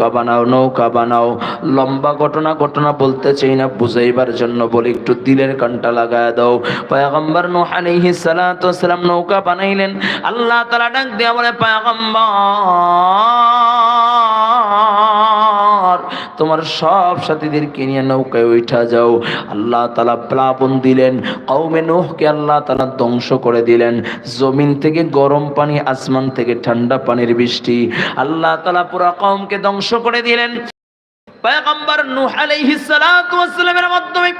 নৌকা বানাও নৌকা বানাও। লম্বা ঘটনা ঘটনা বলতে চাই না, বুঝাইবার জন্য বলি একটু দিলের কানটা লাগায় দাও। পায়গম্বর নূহ আলাইহিস সালাতু ওয়াসসালাম নৌকা বানাইলেন। আল্লাহ তালা ডাক দিয়া বলে, পয়গম্বর! তোমার সব সাথীদেরকে নিয়ে নৌকায় উঠা যাও। আল্লাহ তালা প্লাবন দিলেন, কওমে নূহকে আল্লাহ তাআলা ধ্বংস করে দিলেন। জমিন থেকে গরম পানি, আসমান থেকে ঠান্ডা পানির বৃষ্টি। আল্লাহ তালা পুরা কওমকে ধ্বংস করে দিলেন। পয়গম্বর নূহ আলাইহিস সালাতু মাধ্যমে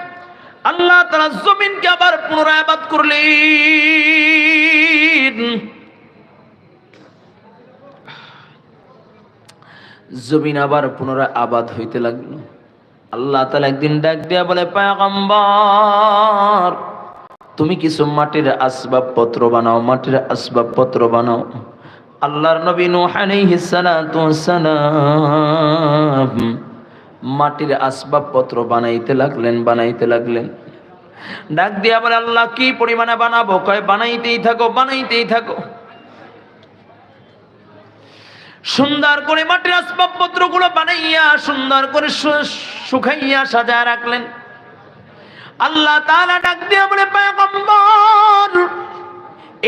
আল্লাহ তাআলা জমিনকে আবার পুনরায় আবাদ করলেন। জমিন আবার পুনরায় আবাদ হইতে লাগল। আল্লাহ তাআলা একদিন ডাক দিয়া বলে, পয়গম্বর, তুমি কিছু মাটির আসবাবপত্র বানাও, মাটির আসবাবপত্র বানাও। আল্লাহর নবী আলাইহিস সালাতু ওয়াসসালাম মাটির আসবাবপত্র বানাইতে লাগলেন বানাইতে লাগলেন। ডাক দিয়া বলে, আল্লাহ, কি পরিমাণে বানাবো? কয়, বানাইতেই থাকো বানাইতেই থাকো। সুন্দর করে মাটির আসবাবপত্রগুলো বানাইয়া, সুন্দর করে শুকাইয়া সাজায় রাখলেন। আল্লাহ তাআলা ডাক দিয়া বলে, পয়গম্বর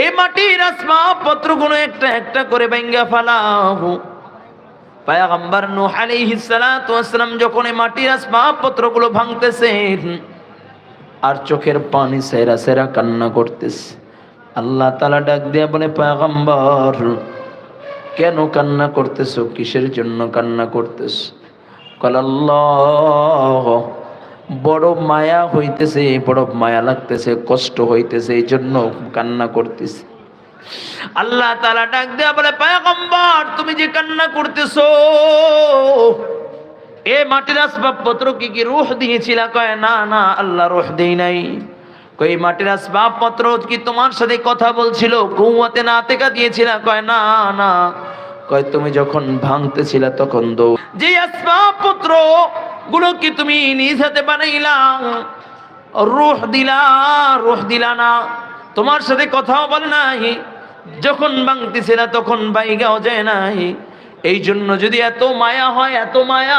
এই মাটির আসবাবপত্রগুলো একটা একটা করে ভেঙ্গা ফেলাও। পয়গম্বর নূহ আলাইহিস সালাতু ওয়াসসালাম যখন এই মাটির আসবাবপত্রগুলো ভাঙতেছেন, আর চোখের পানি সেরা সেরা কান্না করতেছে। আল্লাহ তাআলা ডাক দিয়া বলে, পয়গম্বর কেন কান্না করতেছো? কিসের জন্য কান্না করতেছো? কল আল্লাহ, বড় মায়া হইতেছে, বড় মায়া লাগতেছে, কষ্ট হইতেছে, এই জন্য কান্না করতেছে। আল্লাহ তাআলা ডাক দেয়া বলে, পয়গম্বর, তুমি যে কান্না করতেছো, এ মাটির আসবাবপত্র কি কি রুহ দিয়েছিলা? কয়, না না, আল্লাহ রুহ দেই নাই। কই মাটির আসবাবপত্র কি তোমার সাথে কথা বলছিল? কুয়াতে না তেকা দিয়েছিলা? কয়, না না কয়, তুমি যখন ভাঙতেছিলা তখন দৌ যে আসবাবপত্রগুলো কি তুমি নিজ হাতে বানাইলা, রুহ দিলা রুহ দিলা না, তোমার সাথে কথাও বলে নাই, যখন ভাঙতেছিলা তখন বাইগাও যায় নাই এই জন্য যদি এত মায়া হয়, এত মায়া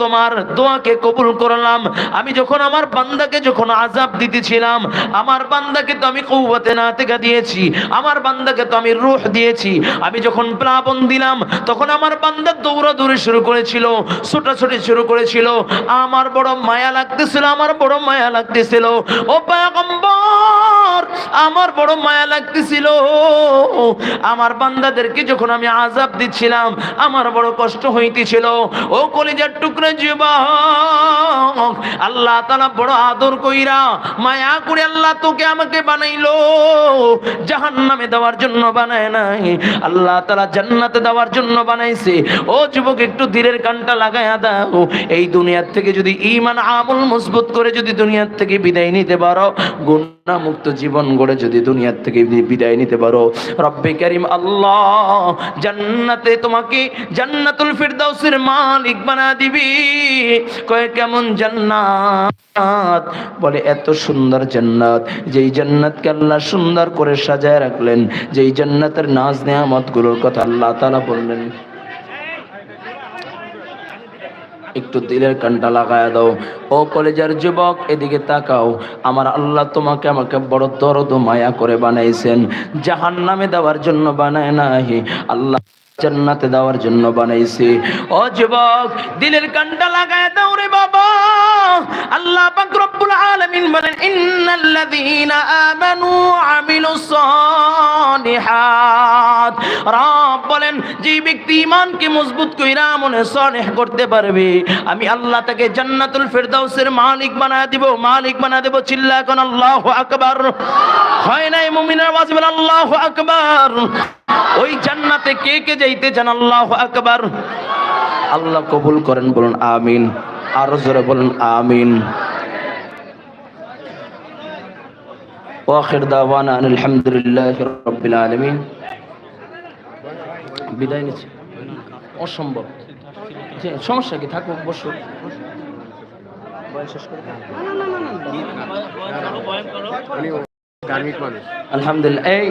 তোমার দোয়াকে কবুল করলাম। আমি যখন আমার বান্দাকে যখন আজাব দিতেছিলাম, আমার বান্দাকে তো আমি কৌবতে না থেকে দিয়েছি, আমার বান্দাকে তো আমি রুহ দিয়েছি। আমি যখন প্লাবন দিলাম, তখন আমার বান্দা দৌড়াদৌড়ি শুরু করেছিল, ছোটাছুটি শুরু করেছিল। আমার বড় মায়া লাগতেছিল, আমার বড় মায়া লাগতেছিল। ও পয়গম্বর, আমার বড় মায়া লাগতেছিল। আমার বান্দাদেরকে যখন আমি আজাব দিচ্ছিলাম, আমার বড় কষ্ট হইতেছিল। ও কলিজার টুকরা যুবক আল্লাহ তাআলা বড় আদর কইরা মায়া করে আল্লাহ তোকে আমাকে বানাইলো। জাহান্নামে দেওয়ার জন্য বানায় নাই। আল্লাহ তাআলা জান্নাতে দেওয়ার জন্য বানাইছে। ও যুবক, একটু ধীরের কানটা লাগায়া দাও। এই দুনিয়ার থেকে যদি ইমান আমল মজবুত করে যদি দুনিয়ার থেকে বিদায় নিতে পারো গুনাহ মুক্ত জীবন গড়ে যদি দুনিয়ার থেকে বিদায় নিতে পারো, রব্বে করিম আল্লাহ জান্নাতে তোমাকে জান্নাতুল ফিরদাউসের মালিক বানা দিবি। কয়, কেমন জান্নাত? বলে, এত সুন্দর জান্নাত। যেই জান্নাতকে আল্লাহ সুন্দর করে সাজায় রাখলেন, যেই জান্নাতের নাজ নেয়ামতগুলোর কথা আল্লাহ তাআলা বললেন। একটু দিলের কানটা লাগায় দাও। ও কলেজের যুবক, এদিকে তাকাও। আমার আল্লাহ তোমাকে আমাকে বড় দরদ মায়া করে বানাইছেন। জাহান নামে দেওয়ার জন্য বানায় নাই। আল্লাহ জান্নাতে দেওয়ার জন্য বানাইছে। ও যুবক, দিলের কানটা লাগায় দাও রে বাবা। আল্লাহ পাক রব্বুল আলামিন বলেন, ইন্নাল্লাযীনা আমানু আমিলুস সালিহাত। রব বলেন যে ব্যক্তি ইমানকে মজবুত কইরা মনে সনেহ করতে পারবে, আমি আল্লাহ তাকে জান্নাতুল ফেরদাউসের মালিক বানায় দিব, মালিক বানায় দেব। চিল্লা কোন আল্লাহু আকবার। হয় নাই মুমিনের আওয়াজ বলেন, আল্লাহু আকবার। ওই জান্নাতে কে কে যাইতে চান আল্লাহ আকবার। আল্লাহ কবুল করেন বলুন আমিন। আরও জোরে বলুন আমিন। ওয়াখির দাওয়ানা আনিল হামদুলিল্লাহি রাব্বিল আলামিন। বিদায় নিচ্ছি। অসম্ভব। সমস্যা কি? থাকো বসো। আলহামদুলিল্লাহ। এই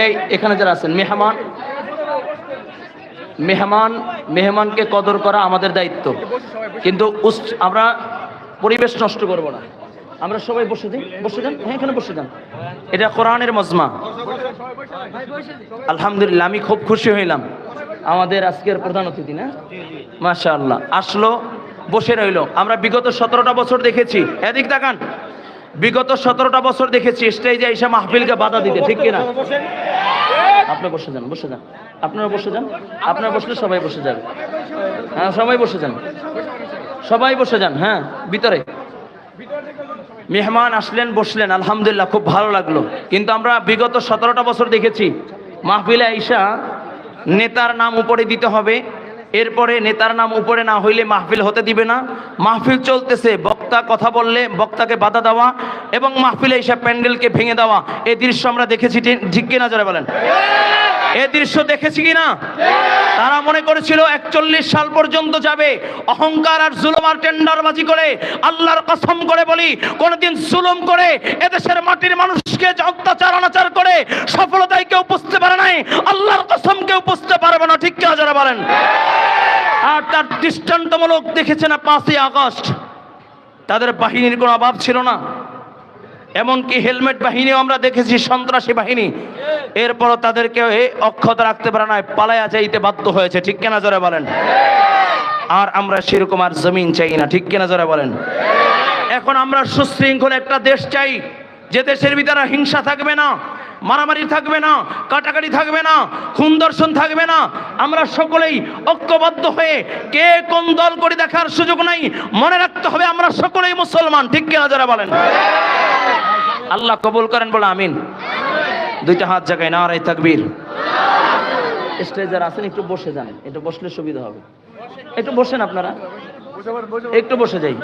এই এখানে যারা আছেন মেহমান মেহমান, মেহমানকে কদর করা আমাদের দায়িত্ব। কিন্তু আমরা পরিবেশ নষ্ট করব না। আমরা সবাই বসে দিই বসে যান? হ্যাঁ এখানে বসে যান। এটা কোরআনের মজমা। আলহামদুলিল্লাহ, আমি খুব খুশি হইলাম। আমাদের আজকের প্রধান অতিথি, না? মাশা আল্লাহ আসলো, বসে রইল। আমরা বিগত সতেরোটা বছর দেখেছি। এদিক তাকান। বিগত সতেরোটা বছর দেখেছি, স্টেজে এসে মাহফিলকে বাধা দিতে। ঠিক কিনা? আপনি বসে যান বসে যান। আপনারা বসে যান, আপনারা বসলে সবাই বসে যান হ্যাঁ সবাই বসে যান। সবাই বসে যান হ্যাঁ ভিতরে। মেহমান আসলেন, বসলেন, আলহামদুলিল্লাহ, খুব ভালো লাগল। কিন্তু আমরা বিগত সতেরোটা বছর দেখেছি, মাহফিলা ঈশা নেতার নাম উপরে দিতে হবে। এরপরে নেতার নাম উপরে না হইলে মাহফিল হতে দিবে না। মাহফিল চলতেছে, বক্তা কথা বললে বক্তাকে বাধা দেওয়া এবং মাহফিলে এসে প্যান্ডেলকে ভেঙে দেওয়া। এই দৃশ্য আমরা দেখেছি ঠিক- কিনা যারা বলেন। এই দৃশ্য দেখেছি কিনা? তারা মনে করেছিল একচল্লিশ সাল পর্যন্ত যাবে। অহংকার আর জুলুম আর টেন্ডারবাজি করে আল্লাহর কসম করে বলি, কোনদিন জুলুম করে এদেশের মাটির মানুষকে অত্যাচার, অনাচার করে সফলতায় কেউ বুঝতে পারে নাই, আল্লাহর কসম কেউ বুঝতে পারবে না, ঠিক কেউ যারা বলেন? আর তার দৃষ্টান্তমূলক দেখেছে না পাঁচই আগস্ট? তাদের বাহিনীর কোনো অভাব ছিল না? এমনকি হেলমেট বাহিনীও আমরা দেখেছি, সন্ত্রাসী বাহিনী। এরপরও তাদেরকে অক্ষত রাখতে পারে না পালায়া যাইতে বাধ্য হয়েছে। ঠিক কেনা জোরে বলেন? আর আমরা সেরকম আর জমিন চাই না, ঠিক কেনা জোরে বলেন? এখন আমরা সুশৃঙ্খল একটা দেশ চাই, যে দেশের ভিতরে হিংসা থাকবে না, মারামারি থাকবে না, কাটাকাটি থাকবে না, খুন দর্শন থাকবে না। আমরা সকলেই ঐক্যবদ্ধ হয়ে কে কোন দল করে দেখার সুযোগ নাই, মনে রাখতে হবে আমরা সকলেই মুসলমান, ঠিক কিনা যারা বলেন? আল্লাহ কবুল করেন, বলে আমিন। দুইটা হাত জায়গায় না আর এই তাকবীর। স্টেজার আছেন, একটু বসে যান, একটু বসলে সুবিধা হবে। একটু বসেন আপনারা। একটু বসে যাই।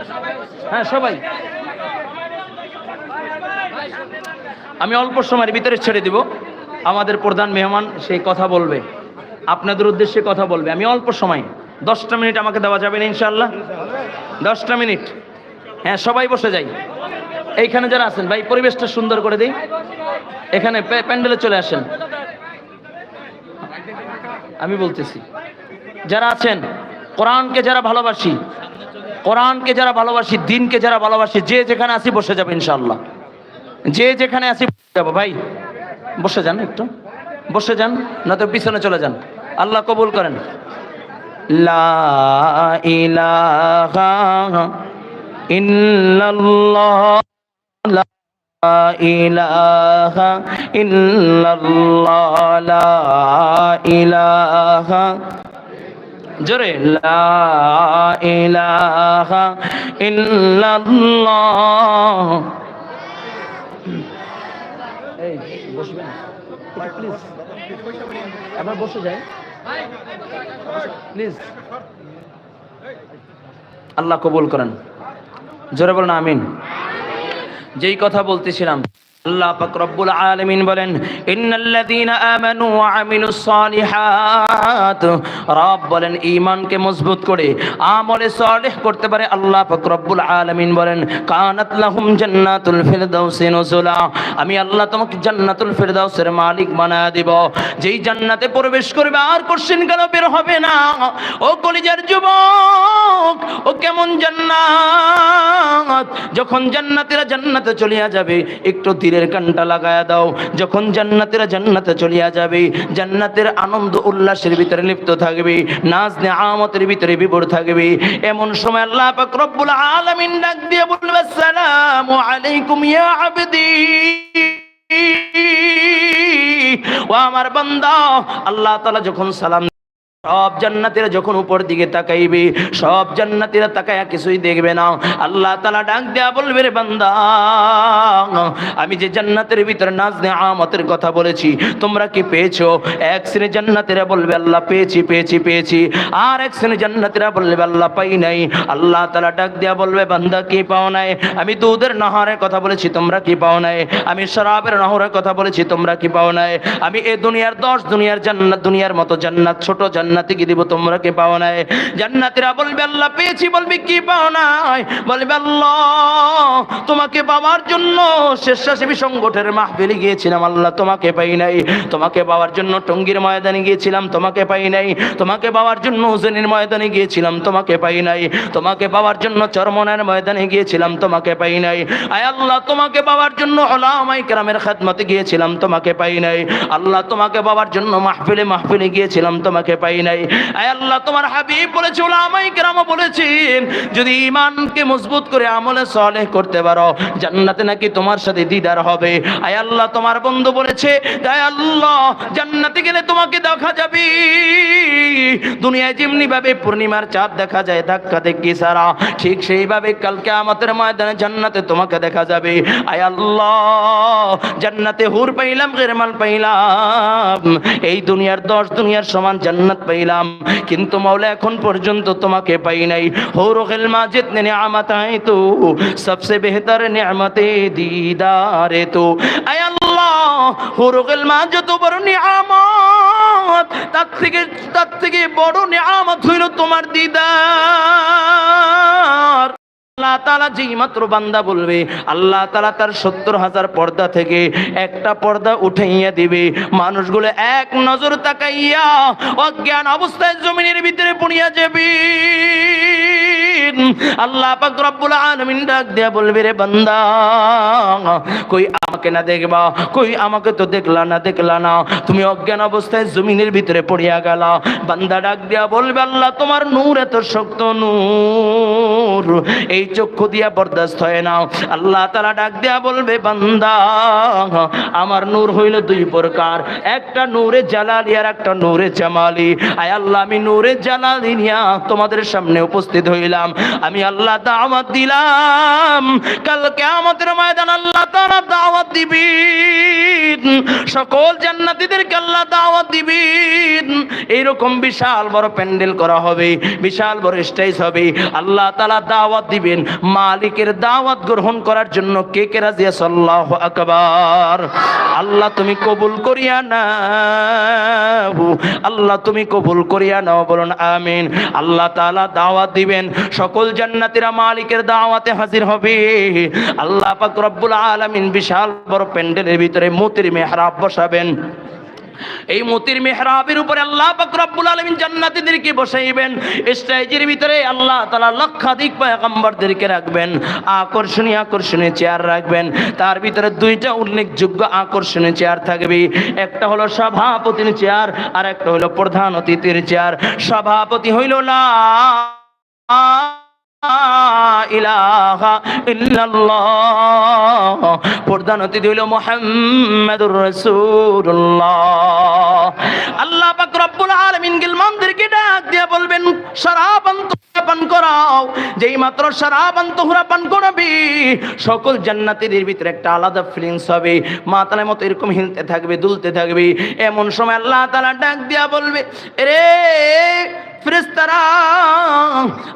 হ্যাঁ সবাই। আমি অল্প সময়ের ভিতরে ছেড়ে দিব। আমাদের প্রধান মেহমান সেই কথা বলবে। আপনাদের উদ্দেশ্যে কথা বলবে। আমি অল্প সময়। দশটা মিনিট আমাকে দেওয়া যাবে না ইনশাল্লাহ দশটা মিনিট। হ্যাঁ সবাই বসে যাই। এইখানে যারা আছেন, ভাই, পরিবেশটা সুন্দর করে দিই। এখানে প্যান্ডেলে চলে আসেন। আমি বলতেছি, যারা আছেন, কোরআনকে যারা ভালোবাসি, কোরআনকে যারা ভালোবাসি, দিনকে যারা ভালোবাসি, যে যেখানে আসি বসে যাবে ইনশাল্লাহ যে যেখানে আসি যাব। ভাই, বসে যান একটু। বসে যান না তো পিছনে চলে যান। আল্লাহ কবুল করেন। লা ইলাহা ইল্লাল্লাহ। লা ইলাহা জোরে লা ইলাহা আল্লাহ কবুল করেন। জোরে বলেন আমিন। যেই কথা বলতেছিলাম। আল্লাহ পাক রব্বুল আলামিন বলেন আমানু ওয়া আমিলুস সালিহাত। রব বলেন, ঈমানকে মজবুত করে আমলে সালেহ করতে পারে আল্লাহ পাক রব্বুল আলামিন বলেন, কানাত লাহুম জান্নাতুল নুজুলা। আমি আল্লাহ তোমাকে জান্নাতুল ফিরদাউসের মালিক বানায় দিব। যেই জান্নাতে প্রবেশ করবে, আর কোশ্চেন কেন বের হবে না? ও কলিজার যুবক, ও কেমন জান্নাত? যখন জান্নাতেরা জান্নাতে চলিয়া যাবে, একটু তীরের কানটা লাগায়া দাও। যখন জান্নাতেরা জান্নাতে চলিয়া যাবে, জান্নাতের আনন্দ উল্লাসের ভিতরে লিপ্ত থাকবে নাচ নেয়ামতের ভিতরে বিভোর থাকবে। এমন সময় আল্লাহ পাক রব্বুল আলামিন ডাক দিয়ে বলবে, আসসালামু আলাইকুম ইয়া আবদি। ও আমার বান্দা, আল্লাহ তাআলা যখন সালাম সব জান্নাতীরা যখন উপর দিকে তাকাইবে, সব জান্নাতীরা তাকায়া কিছুই দেখবে না। আল্লাহ তালা ডাক দেয়া বলবে, রে বান্দা, আমি যে জান্নাতের ভিতরে নাজনে আমতের কথা বলেছি, তোমরা কি পেয়েছ? এক শ্রেণি জান্নাতীরা বলবে, আল্লাহ, পেয়েছি পেয়েছি পেয়েছি। আর এক শ্রেণি জান্নাতীরা বলবে, আল্লাহ, পাই নাই। আল্লাহ তালা ডাক দেয়া বলবে, বান্দা, কি পাও নাই? আমি দুধের নহরের কথা বলেছি, তোমরা কি পাও নাই? আমি শরাবের নহরের কথা বলেছি, তোমরা কি পাও নাই? আমি এ দুনিয়ার দশ দুনিয়ার জান্নাত, দুনিয়ার মতো জান্নাত, ছোট জান্নাতে কি দিব, তোমরা কে পাও নাই? জান্নাতীরা বলবে আল্লাহ পেয়েছি বলবে, কি পাও নাই? বলবে, আল্লাহ, তোমাকে পাওয়ার জন্য স্বেচ্ছাসেবী সংগঠনের মাহফিলে গিয়েছিলাম। আল্লাহ, তোমাকে পাই নাই। তোমাকে পাওয়ার জন্য টঙ্গীর ময়দানে গিয়েছিলাম। তোমাকে পাই নাই। তোমাকে পাওয়ার জন্য হুসেনের ময়দানে গিয়েছিলাম। তোমাকে পাই নাই। তোমাকে পাওয়ার জন্য চরমনের ময়দানে গিয়েছিলাম। তোমাকে পাই নাই। আয় আল্লাহ, তোমাকে পাওয়ার জন্য ওলামাই কেরামের খেদমতে গিয়েছিলাম। তোমাকে পাই নাই। আল্লাহ, তোমাকে পাওয়ার জন্য মাহফিলে মাহফিলে গিয়েছিলাম। তোমাকে পাই নাই। আয় আল্লাহ, তোমার হাবিব বলেছে ওলামাই কেরামও বলেছেন, যদি ইমানকে মজবুত করে আমলে সলেহ করতে পারো, জান্নাতে নাকি তোমার সাথে দিদার হবে। আয় আল্লাহ, তোমার বন্ধু বলেছে, আয় আল্লাহ, জান্নাতে গেলে তোমাকে দেখা যাবে। দুনিয়ায় যেমনি ভাবে পূর্ণিমার চাঁদ দেখা যায়, ধাক্কা দেখি সারা ঠিক সেইভাবে কালকে আমাদের ময়দানে জান্নাতে তোমাকে দেখা যাবে। আয় আল্লাহ, জান্নাতে হুর পাইলাম, গেরমাল পাইলাম। এই দুনিয়ার দশ দুনিয়ার সমান জান্নাত পাইলাম। কিন্তু মাওলা এখন পর্যন্ত তোমাকে পাই নাই। হুর গেলমা জিতনে নিয়ামত আয় তো। সবসে বেহতর নিয়ামতে দিদারে তো। আয় আল্লাহ হুর মা যত বড় নিয়ামত। তার থেকে তার থেকে বড় নিয়ামত হইল তোমার দিদার। আমাকে না দেখবা? কই আমাকে তো দেখলা না দেখলা না। তুমি অজ্ঞান অবস্থায় জমিনের ভিতরে পড়িয়া গেলা। বান্দা ডাক দিয়া বলবে, আল্লাহ, তোমার নূর এত শক্ত নূর। এই চক্ষু দিয়া বরদাস্ত হয় না। আল্লাহ তালা ডাক দিয়া বলবে, বান্দা, আমার নূর হইল দুই প্রকার। একটা নূরে জালালি আর একটা নূরে জামালি। আয় আল্লাহ, আমি নূরে জালালি নিয়া তোমাদের সামনে উপস্থিত হইলাম। আমি আল্লাহ দাওয়াত দিলাম। কালকে আমাদের ময়দান আল্লাহ তারা দাওয়াত দিবি সকল জান্নাতীদেরকে আল্লাহ দাওয়াত দিবেন। এইরকম বিশাল বড় প্যান্ডেল করা হবে, বিশাল বড় স্টেজ হবে। আল্লাহ তালা দাওয়াত দিবেন। মালিকের দাওয়াত গ্রহণ করার জন্য কে কে রাজি আছে? আল্লাহু আকবার। আল্লাহ তুমি কবুল করিয়া নাও। আল্লাহ তুমি কবুল করিয়া নাও, বলুন আমিন। আল্লাহ তাআলা দাওয়াত দিবেন। সকল জান্নাতীরা মালিকের দাওয়াতে হাজির হবে। আল্লাহ পাক রব্বুল আলামিন বিশাল বড় প্যান্ডেলের ভিতরে মতির মেহরাব বসাবেন। এই মতির মেহরাবের উপরে আল্লাহ পাক রব্বুল আলামিন জান্নাতীদেরকে বসাইবেন। স্টেজের ভিতরে আল্লাহ তাআলা লক্ষাধিক পয়গম্বরদেরকে রাখবেন, আকর্ষণীয় আকর্ষণীয় চেয়ার রাখবেন। তার ভিতরে দুইটা উল্লেখযোগ্য আকর্ষণীয় চেয়ার থাকবে। একটা হলো সভাপতির চেয়ার আর একটা হলো প্রধান অতিথির চেয়ার। সভাপতি হইল লা আল্লাহ ডাক বলবেন পান করাও। যেই মাত্র তোমরা পান সকল জান্নাতীদের ভিতরে একটা আলাদা ফিলিংস হবে। মা মাতালের মতো এরকম হিলতে থাকবে, দুলতে থাকবে। এমন সময় আল্লাহ তাআলা ডাক দিয়া বলবে রে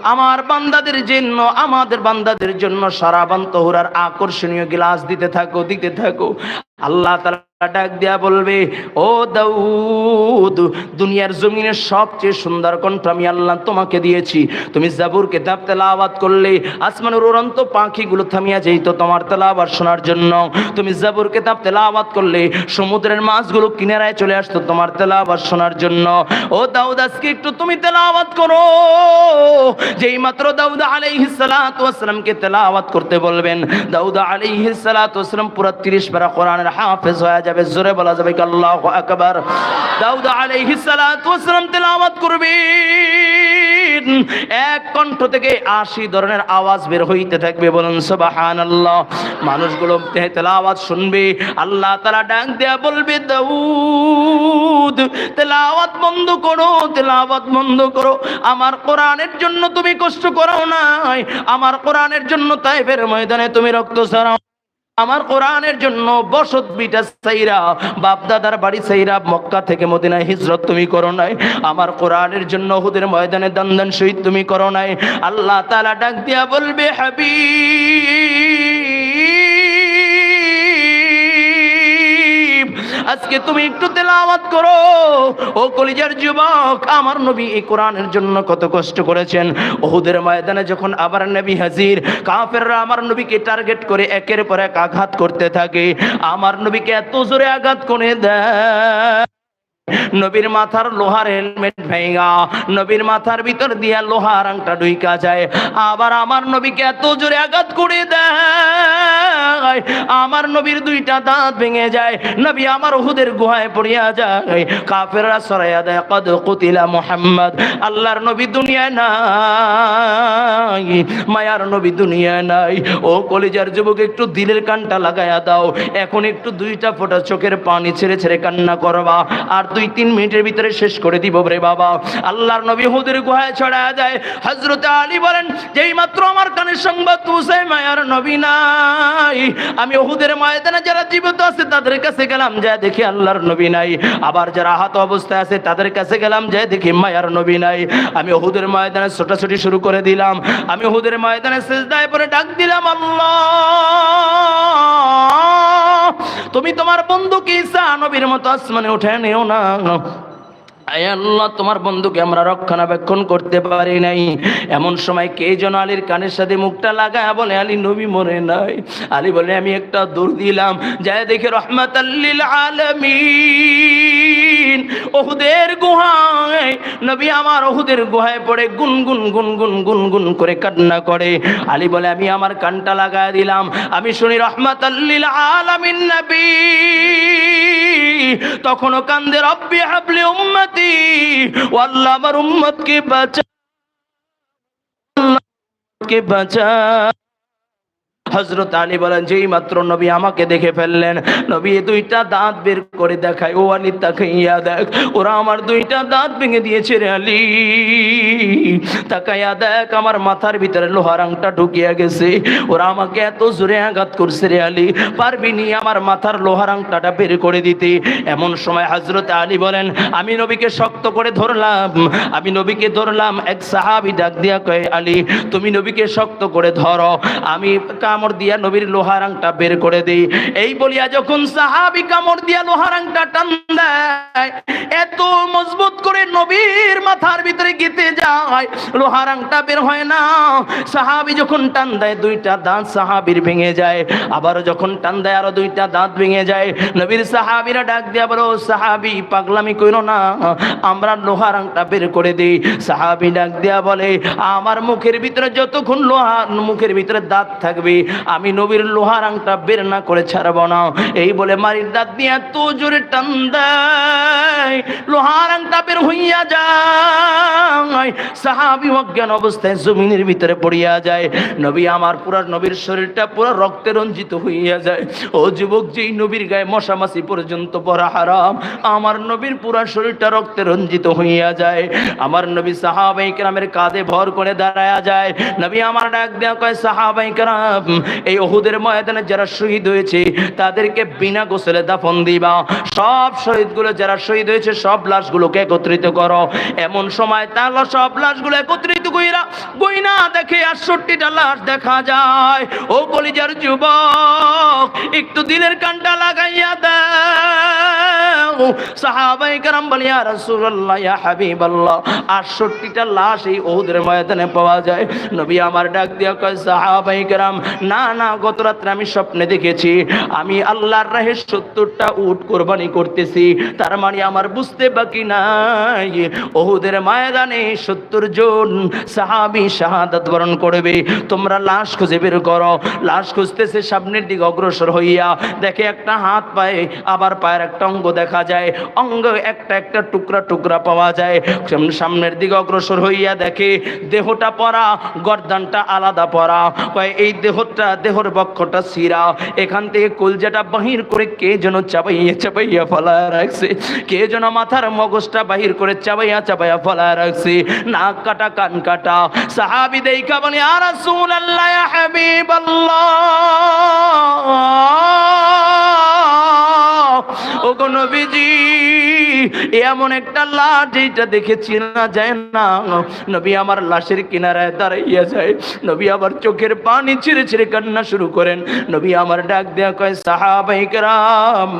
আমার বান্দাদের জন্য, আমাদের বান্দাদের জন্য সারাবান তহুরার আকর্ষণীয় গ্লাস দিতে থাকো দিতে থাকো। আল্লাহ তাআলা ডাক দিয়া বলবে, ও দাউদ, দুনিয়ার জমিনের সবচেয়ে সুন্দর কণ্ঠ আমি আল্লাহ তোমাকে দিয়েছি। তুমি জাবুর কেতাব তেলাওয়াত করলে, আসমানের উড়ন্ত পাখিগুলো থামিয়া যেত তোমার তেলাওয়াত শোনার জন্য। তুমি জাবুর কেতাব তেলাওয়াত করলে, সমুদ্রের মাছগুলো কিনারায় চলে আসতো তোমার তেলাওয়াত শোনার জন্য। ও দাউদ, আজকে একটু তুমি তেলাওয়াত করো। যেই মাত্র দাউদ আলাইহিস সালাতু ওয়াসসালামকে তেলাওয়াত করতে বলবেন, দাউদ আলাইহিস সালাতু ওয়াসসালাম পুরো 30 পারা কোরআনের হাফেজ হয়ে যাবে। জোরে বলা যাবে আল্লাহু আকবার। দাউদ আলাইহিস সালাতু ওয়াসসালাম তেলাওয়াত করবেন। এক কণ্ঠ থেকে আশি ধরনের আওয়াজ বের হইতে থাকবে, বলুন সবাহান আল্লাহ মানুষগুলো তেলাওয়াত শুনবে, আল্লাহ তারা ডাক দেয়া বলবে, দাউদ, তেলাওয়াত বন্ধ করো, তেলাওয়াত বন্ধ করো। আমার কোরআনের জন্য তুমি কষ্ট করো নাই, আমার কোরআনের জন্য তাইফের ময়দানে তুমি রক্ত ছড়াও আমার কোরআনের জন্য বসত বিটা সাইরা বাপ দাদার বাড়ি সাইরা মক্কা থেকে মদিনায় হিজরত তুমি করো নাই। আমার কোরআনের জন্য হুদের ময়দানে দন্দন শহীদ তুমি করো নাই। আল্লাহ তালা ডাক দিয়া বলবে, হাবিব। আজকে তুমি একটু তেলাওয়াত করো। ও কলিজার যুবক, আমার নবী এই কোরআনের জন্য কত কষ্ট করেছেন। ওহুদের ময়দানে যখন আবার নবী হাজির, কাফেররা আমার নবীকে টার্গেট করে একের পর এক আঘাত করতে থাকে। আমার নবীকে এত জোরে আঘাত করে দেয়। নবীর মাথার লোহার হেলমেট ভেঙা, নবীর মাথার ভিতর দিয়া লোহার আংটা ঢুইকা যায়। আবার আমার নবীকে এত জোরে আঘাত করে দেয়, আমার নবীর দুইটা দাঁত ভেঙে যায়, নবী আমার ওহুদের গুহায় পড়িয়া যায়। কাফেররা সরাইয়া দেয়, কদ কুতিলা মোহাম্মদ, আল্লাহর নবী দুনিয়ায় নাই, মায়ার নবী দুনিয়ায় নাই। ও কলিজার যুবক, একটু দিলের কানটা লাগায়া দাও, এখন একটু দুইটা ফোঁটা চোখের পানি ছেড়ে ছেড়ে কান্না করবা, আর দুই, তিন মিনিটের ভিতরে শেষ করে দিব রে বাবা। আল্লাহর নবী হুদের গুহায় ছড়া যায় হজরত আলী বলেন, যেই মাত্র আমার কানের সংবাদ পৌঁছে মায়ার নবী নাই। আমি ওহুদের ময়দানে যারা জীবিত আছে, তাদের কাছে গেলাম যা দেখি আল্লাহর নবী নাই। আবার যারা আহত অবস্থায় আছে, তাদের কাছে গেলাম যা দেখি মায়ার নবী নাই। আমি ওহুদের ময়দানে ছোটাছুটি শুরু করে দিলাম। আমি ওহুদের ময়দানে শেষ দায় পরে ডাক দিলাম, আল্লাহ! তুমি তোমার বন্ধুকে ঈসা নবীর মতো আসমানে উঠে নিও না। আল্লাহ, তোমার বন্ধুকে আমরা রক্ষণাবেক্ষণ করতে পারি নাই। এমন সময় কে যেন আলীর কানের সাথে মুখটা লাগায় বলে, আলী নবী মরে নাই। আলী বলে, আমি একটা দূর দিলাম। যায় দেখে রহমত আলমিন। ওহুদের গুহায়। নবী আমার ওহুদের গুহায় পড়ে গুন গুন গুন গুন গুন গুন করে কান্না করে। আলী বলে, আমি আমার কানটা লাগায় দিলাম। আমি শুনি রহমত আলমিন নবী। তখনও কান্দে, রব্বি হাবলি উম্মতি ও আল্লাহ আমার উম্মতকে বাঁচা কে বাঁচা। হজরত আলী বলেন, যেই মাত্র নবী আমাকে দেখে ফেললেন, নবী দুইটা দাঁত বের করে দেখায়। ও আলী তাকাইয়া দেখ, ওরা আমার দুইটা দাঁত ভেঙে দিয়েছে রে আলী। তাকাইয়া দেখ, আমার মাথার ভিতরে লোহার আংটা ঢুকিয়া গেছে। ওরা আমাকে এত জোরে আঘাত করছে রে আলী। পারবি নি আমার মাথার লোহার আংটাটা বের করে দিতে? এমন সময় হজরত আলী বলেন, আমি নবীকে শক্ত করে ধরলাম, আমি নবীকে ধরলাম। এক সাহাবি ডাক দিয়া কয়, আলী, তুমি নবীকে শক্ত করে ধরো। আমি কামড় দিয়া নবীর লোহার আংটা বের করে দেই। এই বলিয়া যখন সাহাবি কামড় দিয়া লোহার আংটা টান দেয়, এত মজবুত করে নবীর মাথার ভিতরে গেতে যায় লোহার আংটা বের হয় না। সাহাবি যখন টান দেয়, দুইটা দাঁত সাহাবির ভেঙে যায়। আবার যখন টান দেয়, আরও দুইটা দাঁত ভেঙে যায়। নবীর সাহাবিরা ডাক দিয়া বলো, সাহাবি, পাগলামি কইরো না। আমরা লোহার আংটা বের করে দিই। সাহাবি ডাক দিয়া বলে, আমার মুখের ভিতরে যতক্ষণ লোহা, মুখের ভিতরে দাঁত থাকবে, আমি নবীর লোহার আংটা বের না করে ছাড়ব না। এই বলে মারির দাঁত দিয়ে এত জোরে টান দেয় লোহার আংটা বের হইয়া যায়। সাহাবি অজ্ঞান অবস্থায় জমিনের ভিতরে পড়িয়া যায়। নবী আমার পুরা নবীর শরীরটা পুরো রক্তে রঞ্জিত হইয়া যায়। ও যুবক, যেই নবীর গায়ে পর্যন্ত পড়া হারাম, আমার নবীর পুরা শরীরটা রক্তে রঞ্জিত হইয়া যায়। আমার নবী সাহাবাই কেরামের কাঁধে ভর করে দাঁড়ায়া যায়। নবী আমার ডাক দেওয়া কয়, সাহাবাই কেরাম, এই ওহুদের ময়দানে যারা শহীদ হয়েছে, তাদেরকে বিনা গোসলে দাফন দিবা। সব শহীদগুলো যারা শহীদ হয়েছে, সব লাশগুলোকে একত্রিত করো। এমন সময় তাহলে সব লাশগুলো একত্রিত কইরা গইনা দেখে আটষট্টিটা লাশ দেখা যায়। ও কলিজার যুবক, একটু দিলের কানটা লাগাইয়া দাও। সাহাবাই রাসূলুল্লাহ, ইয়া হাবিবাল্লাহ। লাশ এই ময়দানে পাওয়া যায়। নবী আমার ডাক দিয়া কয়, সাহাবাই না না, গত আমি স্বপ্নে দেখেছি। আমি আল্লাহর রাহে সত্তরটা উট কোরবানি করতেছি। তার মানে আমার বুঝতে বাকি নাই। ওহুদের ময়দানে সত্তর জন সাহাবি শাহাদাত বরণ করবে। তোমরা লাশ খুঁজে বের করো। লাশ খুঁজতেছে সামনের দিকে অগ্রসর হইয়া দেখে একটা হাত পায়ে, আবার পায়ের একটা অঙ্গ দেখা যায়। অঙ্গ একটা একটা টুকরা টুকরা পাওয়া যায়। সামনের দিকে অগ্রসর হইয়া দেখে দেহটা পরা, গর্দানটা আলাদা পরা। এই দেহটা, দেহর বক্ষটা সিরা এখান থেকে কলজাটা বাহির করে কে যেন চাপাইয়া চাপাইয়া ফলা রাখছে। কে যেন মাথার মগজটা বাহির করে চাবাইয়া চাবাইয়া ফলা রাখছে। নাক কাটা, কান কাটা। সাহাবি দেইকা বলে আর রাসূলুল্লাহ, ইয়া হাবিবাল্লাহ। ও গো নবীজি, এমন একটা লাশ যেটা দেখে চেনা যায় না। নবী আমার লাশের কিনারায় দাঁড়াইয়া যায়। নবী আবার চোখের পানি ছিঁড়ে ছিঁড়ে কান্না শুরু করেন। নবী আমার ডাক দেয়া কয় সাহাবাইকরাম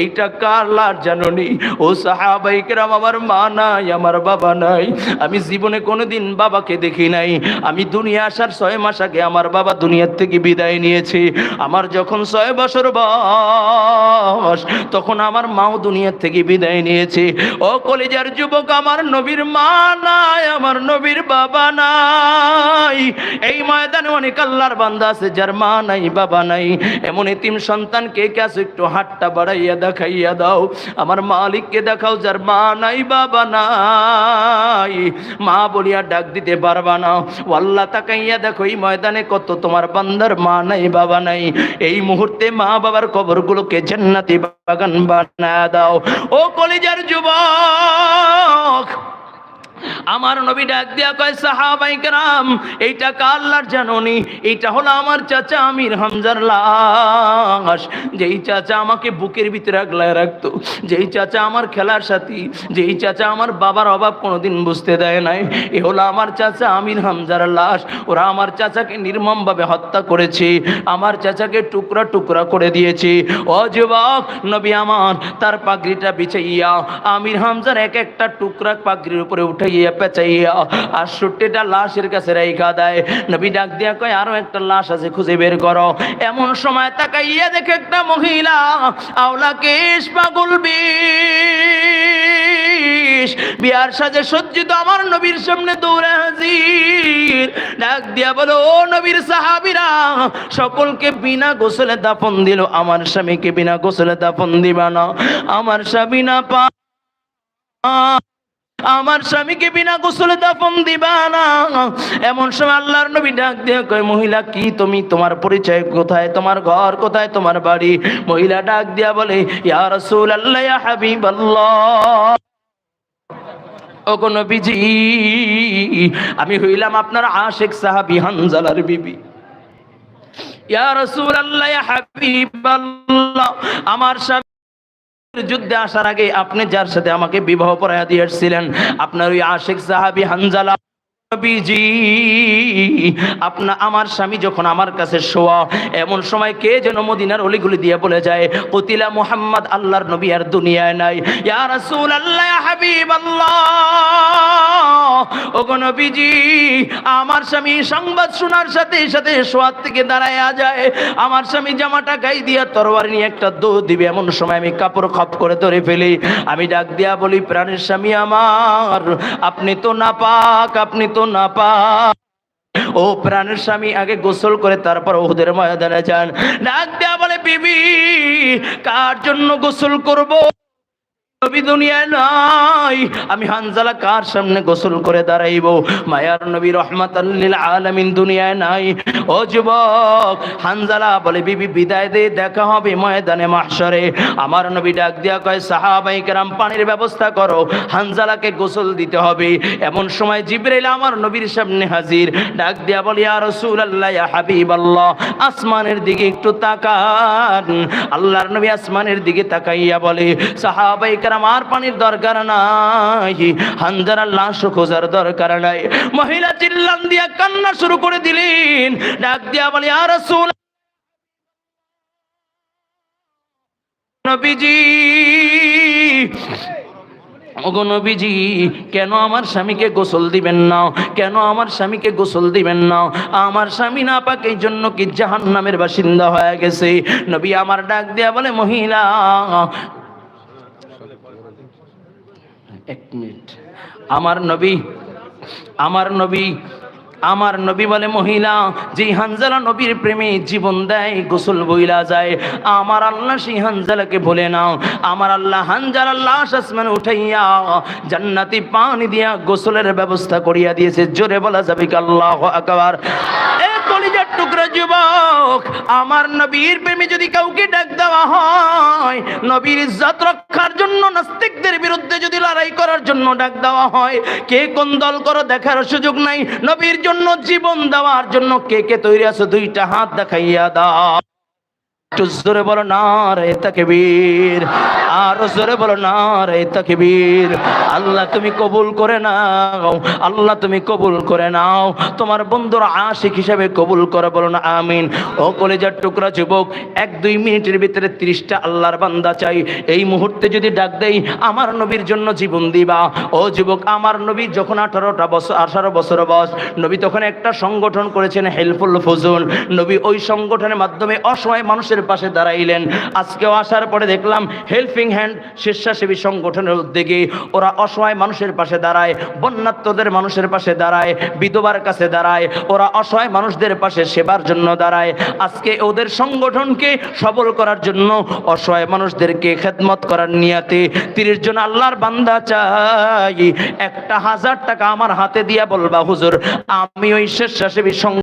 এইটা কার লাশ জাননি? ও সাহাবাইকরাম আমার মা নাই, আমার বাবা নাই। আমি জীবনে কোনোদিন বাবাকে দেখি নাই। আমি দুনিয়া আসার ছয় মাস আগে আমার বাবা দুনিয়ার থেকে বিদায় নিয়েছে। আমার যখন ছয় বছর বয়স, তখন আমার মাও দুনিয়ার থেকে বিদায় নিয়েছে। ও কলেজার যুবক, আমার নবীর মা নাই, আমার নবীর বাবা নাই। এই ময়দানে অনেক আল্লাহর বান্দা আছে, যার মা নাই, বাবা নাই। এমন এতিম সন্তান কে কে আছে? একটু হাতটা বাড়াইয়া দেখাইয়া দাও। আমার মালিককে দেখাও, যার মা নাই, বাবা নাই। মা বলিয়া ডাক দিতে পারবা না। ওয়াল্লা তাকাইয়া দেখো, এই ময়দানে কত তোমার বান্দার মা নাই, বাবা নাই। এই মুহূর্তে মা বাবার কবরগুলোকে জান্নাতি বাগান বানা দাও। ও কলিজার যুবক! আমার নবী ডাক দিয়া কয়, সাহাবাই কেরাম, এইটা কাল্লার জাননি এইটা হলো আমার চাচা আমির হামজার লাশ। যেই চাচা আমাকে বুকের ভিতরে আগলায় রাখতো, যেই চাচা আমার খেলার সাথী, যেই চাচা আমার বাবার অভাব কোনোদিন বুঝতে দেয় নাই, এ হলো আমার চাচা আমির হামজার লাশ। ওরা আমার চাচাকে নির্মমভাবে হত্যা করেছে, আমার চাচাকে টুকরা টুকরা করে দিয়েছে। ও যুবক, নবী আমার, তার পাগড়িটা বিছাইয়া আমির হামজার এক একটা টুকরা পাগড়ির উপরে উঠাইয়া পেঁচাইয়া আর সুট্টিটা লাশের কাছে রেখা দেয়। নবী ডাক দিয়া কয়, আরও একটা লাশ আছে, খুঁজে বের করো। এমন সময় তাকাইয়া দেখে একটা মহিলা, আওলা কেশ পাগল বিষ। বিয়ার সাজে সজ্জিত আমার নবীর সামনে দৌড়ে হাজির। ডাক দিয়া বলো, ও নবীর সাহাবিরা, সকলকে বিনা গোসলে দাফন দিল। আমার স্বামীকে বিনা গোসলে দাফন দিবা না। আমার স্বামী না পা আমার স্বামীকে বিনা গোসলে দাফন দিবা না। এমন সময় আল্লাহর নবী ডাক দিয়ে কয়, মহিলা, কি তুমি? তোমার পরিচয় কোথায়? তোমার ঘর কোথায়? তোমার বাড়ি? মহিলা ডাক দিয়া বলে, ইয়া রাসূলুল্লাহ, ইয়া হাবিবাল্লাহ। ওগো নবীজি, আমি হইলাম আপনার আশেক সাহাবি হানজালার বিবি। ইয়া রাসূলুল্লাহ, ইয়া হাবিবাল্লাহ, আমার স্বামী যুদ্ধে আসার আগে আপনি যার সাথে আমাকে বিবাহ পড়াইয়া দিয়েছিলেন, আপনার ওই আশেখ সাহাবি হানজালা নবীজি, আপনা আমার স্বামী যখন আমার কাছে শোয়া, এমন সময় কে যেন মদিনার অলিগুলি দিয়ে বলে যায় আল্লাহর নবী আর দুনিয়ায় নাই। ইয়া রাসূলুল্লাহ, ইয়া হাবিবাল্লাহ। ওগো নবীজি, আমার স্বামী সংবাদ শোনার সাথে সাথে শোয়ার থেকে দাঁড়ায়া যায়। আমার স্বামী জামাটা গাই দিয়া তরোয়ার নিয়ে একটা দৌড় দিবে, এমন সময় আমি কাপড় খপ করে ধরে ফেলি। আমি ডাক দিয়া বলি, প্রাণের স্বামী আমার, আপনি তো না পাক আপনি তো না পা ও প্রাণের স্বামী আগে গোসল করে তারপর ওদের ময়দানে যান। ডাক দেয়া বলে, বিবি, কার জন্য গোসল করব? নবী নাই। আমি হানজালা কার সামনে গোসল করে দাঁড়াইব? মায়ার নবী দুনিয়ায় নাই। ও যুবক, হানজালা বলে, বিবি, বিদায় দে, দেখা হবে ময়দানে মাহশরে। আমার নবী ডাক দিয়া কয়, সাহাবাই কেরাম, পানির ব্যবস্থা করো। হানজালাকে গোসল দিতে হবে। এমন সময় জিব্রাইল আমার নবীর সামনে হাজির। ডাক দিয়া বলি আর রাসূলুল্লাহ, ইয়া হাবিবাল্লাহ, আসমানের দিকে একটু তাকান। আল্লাহর নবী আসমানের দিকে তাকাইয়া বলে, সাহাবাই কেরাম আর পানির দরকার নাই। হানজারার লাশ খোঁজার দরকার নাই। মহিলা চিল্লান দিয়া কান্না শুরু করে দিলেন। ডাক দিয়া বলে আর ওগো নবীজি, কেন আমার স্বামীকে গোসল দিবেন না? কেন আমার স্বামীকে গোসল দিবেন না? আমার স্বামী না পাক এই জন্য কি জাহান নামের বাসিন্দা হয়ে গেছে? নবী আমার ডাক দেয়া বলে, মহিলা এক মিনিট। আমার নবী আমার নবী আমার নবী বলে মহিলা, যে হানজালা নবীর প্রেমে জীবন দেয়, গোসল বইলা যায়, আমার আল্লাহ সেই হানজালাকে বলে নাও। আমার আল্লাহ হানজালা লাশ আসমান উঠাইয়া জান্নাতি পানি দিয়া গোসলের ব্যবস্থা করিয়া দিয়েছে। জোরে বলা যাবে আল্লাহ আকবার? কলিজার টুকরা যুবক, আমার নবীর প্রেমে যদি কাউকে ডাক দেওয়া হয়, নবীর ইজ্জত রক্ষার জন্য, নাস্তিকদের বিরুদ্ধে যদি লড়াই করার জন্য ডাক দেওয়া হয়, কে কোন দল করো দেখার সুযোগ নাই, নবীর জন্য জীবন দেওয়ার জন্য কে কে তৈরি আছে দুইটা হাত দেখাইয়া দাও। একটু জোরে বলো না রে আরও জোরে বলো না রে আল্লাহ তুমি কবুল করে নাও, আল্লাহ তুমি কবুল করে নাও। তোমার বন্ধুর আশিক হিসাবে কবুল করে বলো না, আমিন। ও টুকরা যুবক, এক দুই মিনিটের ভিতরে তিরিশটা আল্লাহর বান্দা চাই। এই মুহূর্তে যদি ডাক দেই, আমার নবীর জন্য জীবন দিবা। ও যুবক, আমার নবী যখন আঠারোটা বছর, আঠারো বছর বয়স, নবী তখন একটা সংগঠন করেছেন হেল্পফুল ফজুল। নবী ওই সংগঠনের মাধ্যমে অসহায় মানুষের পাশে দাঁড়াইলেন। আজকেও আসার পরে দেখলাম হেল্পিং হ্যান্ড স্বেচ্ছাসেবী সংগঠনের উদ্যোগে ওরা অসহায় মানুষের পাশে দাঁড়ায় বন্যাত্মদের মানুষের পাশে দাঁড়ায়, বিধবার কাছে দাঁড়ায়, ওরা অসহায় মানুষদের পাশে সেবার জন্য দাঁড়ায়। আজকে ওদের সংগঠনকে সবল করার জন্য অসহায় মানুষদেরকে খেদমত করার নিয়াতে তিরিশ জন আল্লাহর বান্দা চাই। একটা হাজার টাকা আমার হাতে দিয়া বলবা, হুজুর, আমি ওই স্বেচ্ছাসেবী